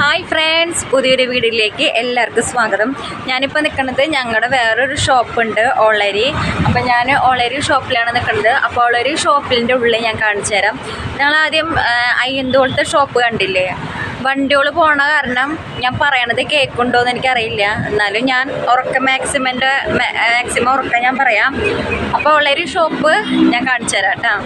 Hi friends പുതിയൊരു വീഡിയോയിലേക്ക് എല്ലാവർക്കും സ്വാഗതം. ഞാനിപ്പോൾ നിൽക്കുന്നത് ഞങ്ങളുടെ വേറൊരു ഷോപ്പുണ്ട് ഓളരി. അപ്പോൾ ഞാൻ ഓളരി ഷോപ്പിലാണ് നിൽക്കുന്നത് അപ്പോൾ ഓളരി ഷോപ്പിന്റെ ഉള്ളിൽ ഞാൻ കാണിച്ചു തരാം. ഞങ്ങൾ ആദ്യം അയ്യന്തോളത്തെ ഷോപ്പ് കണ്ടില്ലേ? വണ്ടികൾ പോണ കാരണം ഞാൻ പറയണത് കേൾക്കുണ്ടോ എന്ന് എനിക്കറിയില്ല. എന്നാലും ഞാൻ ഉറക്ക മാക്സിമന്റെ മാക്സിമം ഉറക്കം ഞാൻ പറയാം. അപ്പോൾ ഓളരി ഷോപ്പ് ഞാൻ കാണിച്ചു തരാം കേട്ടോ.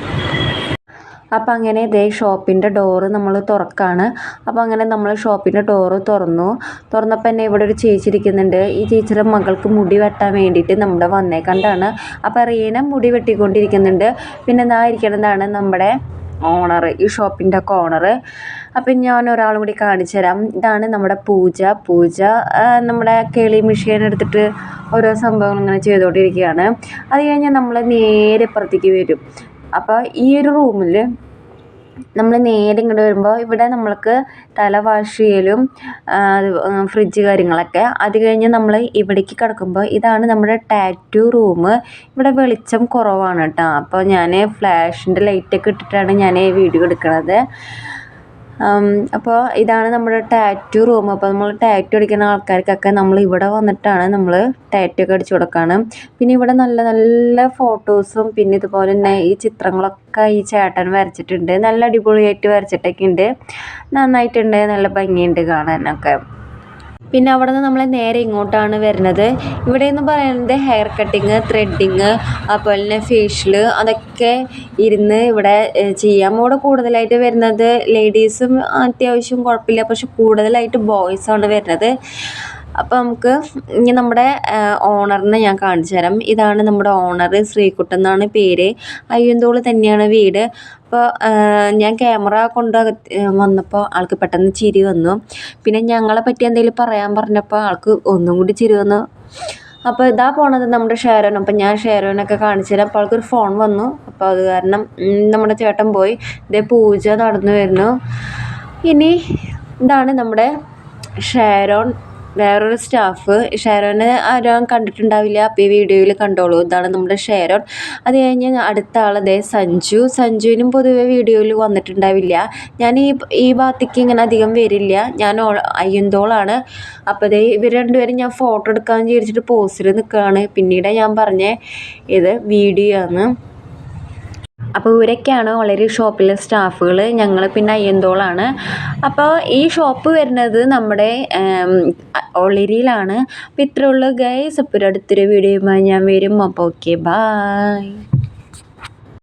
അപ്പം അങ്ങനെ ദേ ഷോപ്പിന്റെ ഡോറ് നമ്മൾ തുറക്കാണ്. അപ്പം അങ്ങനെ നമ്മൾ ഷോപ്പിന്റെ ഡോറ് തുറന്നു. തുറന്നപ്പോൾ തന്നെ ഇവിടെ ഒരു ചേച്ചി ഇരിക്കുന്നുണ്ട്. ഈ ചേച്ചിയുടെ മകൾക്ക് മുടി വെട്ടാൻ വേണ്ടിയിട്ട് നമ്മുടെ വന്നേക്കണ്ടാണ് അപ്പം റീന മുടി വെട്ടിക്കൊണ്ടിരിക്കുന്നുണ്ട്. പിന്നെ എന്താ ഇരിക്കുന്നതാണ് നമ്മുടെ ഓണർ ഈ ഷോപ്പിന്റെ ഒക്കെ ഓണർ അപ്പം ഞാൻ ഒരാളും കൂടി കാണിച്ചു തരാം. ഇതാണ് നമ്മുടെ പൂജ. പൂജ നമ്മുടെ കേളി മെഷീൻ എടുത്തിട്ട് ഓരോ സംഭവങ്ങൾ ഇങ്ങനെ ചെയ്തുകൊണ്ടിരിക്കുകയാണ് അത് കഴിഞ്ഞാൽ നമ്മൾ നേരെ ഇപ്പുറത്തേക്ക് വരും. അപ്പോൾ ഈ ഒരു റൂമിൽ നമ്മൾ നേരെ ഇങ്ങോട്ട് വരുമ്പോൾ ഇവിടെ നമ്മൾക്ക് തല വാഷ് ചെയ്യലും ഫ്രിഡ്ജ് കാര്യങ്ങളൊക്കെ. അത് കഴിഞ്ഞ് നമ്മൾ ഇവിടേക്ക് കിടക്കുമ്പോൾ ഇതാണ് നമ്മുടെ ടാറ്റു റൂം ഇവിടെ വെളിച്ചം കുറവാണ് കേട്ടോ അപ്പോൾ ഞാൻ ഫ്ലാഷിന്റെ ലൈറ്റൊക്കെ ഇട്ടിട്ടാണ് ഞാൻ വീഡിയോ എടുക്കുന്നത് അപ്പോൾ ഇതാണ് നമ്മുടെ ടാറ്റു റൂം അപ്പോൾ നമ്മൾ ടാറ്റു അടിക്കുന്ന ആൾക്കാർക്കൊക്കെ നമ്മൾ ഇവിടെ വന്നിട്ടാണ് നമ്മൾ ടാറ്റു ഒക്കെ അടിച്ചു കൊടുക്കുകയാണ് പിന്നെ ഇവിടെ നല്ല നല്ല ഫോട്ടോസും പിന്നെ ഇതുപോലെ തന്നെ ഈ ചിത്രങ്ങളൊക്കെ ഈ ചേട്ടൻ വരച്ചിട്ടുണ്ട്. നല്ല അടിപൊളിയായിട്ട് വരച്ചിട്ടൊക്കെ ഉണ്ട്. നന്നായിട്ടുണ്ട്. നല്ല ഭംഗിയുണ്ട് കാണാനൊക്കെ. പിന്നെ അവിടെ നിന്ന് നമ്മൾ നേരെ ഇങ്ങോട്ടാണ് വരുന്നത്. ഇവിടെ എന്ന് പറയുന്നത് ഹെയർ കട്ടിങ് ത്രെഡിങ് അതുപോലെ തന്നെ ഫേഷ്യൽ അതൊക്കെ ഇരുന്ന് ഇവിടെ ചെയ്യാം. ഇവിടെ കൂടുതലായിട്ട് വരുന്നത് ലേഡീസും അത്യാവശ്യം കുഴപ്പമില്ല. പക്ഷെ കൂടുതലായിട്ട് ബോയ്സാണ് വരുന്നത്. അപ്പോൾ നമുക്ക് ഇനി നമ്മുടെ ഓണറിനെ ഞാൻ കാണിച്ചു തരാം. ഇതാണ് നമ്മുടെ ഓണർ ശ്രീകുട്ടൻ എന്നാണ് പേര്. അയ്യന്തോൾ തന്നെയാണ് വീട്. അപ്പോൾ ഞാൻ ക്യാമറ കൊണ്ട് വന്നപ്പോൾ ആൾക്ക് പെട്ടെന്ന് ചിരി വന്നു. പിന്നെ ഞങ്ങളെ പറ്റി എന്തെങ്കിലും പറയാൻ പറഞ്ഞപ്പോൾ ആൾക്ക് ഒന്നും കൂടി ചിരി വന്നു. അപ്പോൾ ഇതാ പോണത് നമ്മുടെ ഷേരോൻ. അപ്പം ഞാൻ ഷേരോനൊക്കെ കാണിച്ചു തരാം. അപ്പോൾ ആൾക്കൊരു ഫോൺ വന്നു. അപ്പോൾ അത് കാരണം നമ്മുടെ ചേട്ടൻ പോയി. ഇതേ പൂജ നടന്നു വരുന്നു. ഇനി ഇതാണ് നമ്മുടെ ഷെയറോൺ വേറൊരു സ്റ്റാഫ് ഷെയറോനെ ആരും കണ്ടിട്ടുണ്ടാവില്ല. അപ്പോൾ ഈ വീഡിയോയിൽ കണ്ടോളൂ. ഇതാണ് നമ്മുടെ ഷെയറോൺ അത് കഴിഞ്ഞ് അടുത്ത ആൾ അതേ സഞ്ജു. സഞ്ജുവിനും പൊതുവെ വീഡിയോയിൽ വന്നിട്ടുണ്ടാവില്ല. ഞാൻ ഈ ഈ ഭാഗത്തേക്ക് ഇങ്ങനെ അധികം വരില്ല. ഞാൻ അയ്യന്തോളാണ്. അപ്പോൾ അതേ ഇവർ രണ്ടുപേരും ഞാൻ ഫോട്ടോ എടുക്കാമെന്ന് വിചാരിച്ചിട്ട് പോസ്റ്റിൽ നിൽക്കുകയാണ്. പിന്നീട് ഞാൻ പറഞ്ഞേ ഇത് വീഡിയോ ആണ്. അപ്പോൾ ഇവരൊക്കെയാണ് വളരെ ഷോപ്പിലെ സ്റ്റാഫുകൾ ഞങ്ങൾ പിന്നെ അയ്യന്തോളാണ്. അപ്പോൾ ഈ ഷോപ്പ് വരുന്നത് നമ്മുടെ ഒളിരിയിലാണ്. അപ്പോൾ ഇത്രയേ ഉള്ളൂ ഗൈസ് അപ്പോൾ ഒരു അടുത്തൊരു വീഡിയോയുമായി ഞാൻ വരും. അപ്പോൾ ഓക്കെ ബായ്